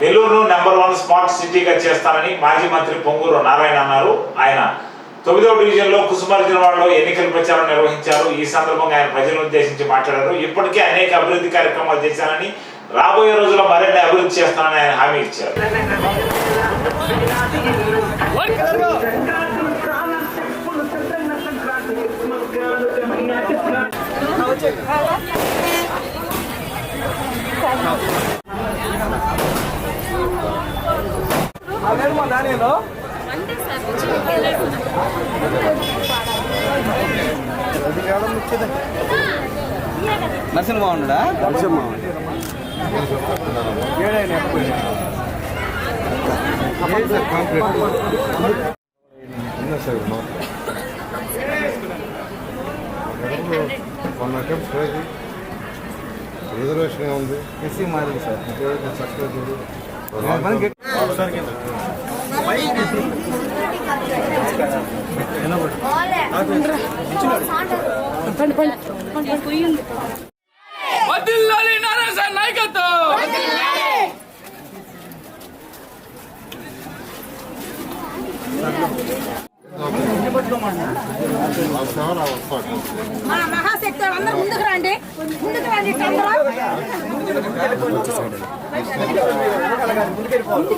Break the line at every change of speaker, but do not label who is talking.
నెల్లూరును number one smart సిటీగా చేస్తానని మాజీ మంత్రి పొంగూరు నారాయణ అన్నారు. ఆయన తొమ్మిదవ డివిజన్లో కుసుమార్జునవాడలో ఎన్నికల ప్రచారం నిర్వహించారు. ఈ సందర్భంగా ఆయన ప్రజలను ఉద్దేశించి మాట్లాడారు. ఇప్పటికే అనేక అభివృద్ధి కార్యక్రమాలు చేశానని రాబోయే రోజుల్లో మరిన్ని అభివృద్ధి చేస్తానని ఆయన హామీ ఇచ్చారు.
నరసింహ బాగున్నాడా
వన్ అటెంప్ట్ రిజర్వేషన్ ఉంది
ఎస్సీ మాది సార్
చక్కగా చూడు
వదిల్లాలి నారాయణ నాయకత్వం
మహాశక్తి అందరూ ముందుకు రండి ముందుకు రండి అందరూ. ముందుకెళ్ళిపోవాలి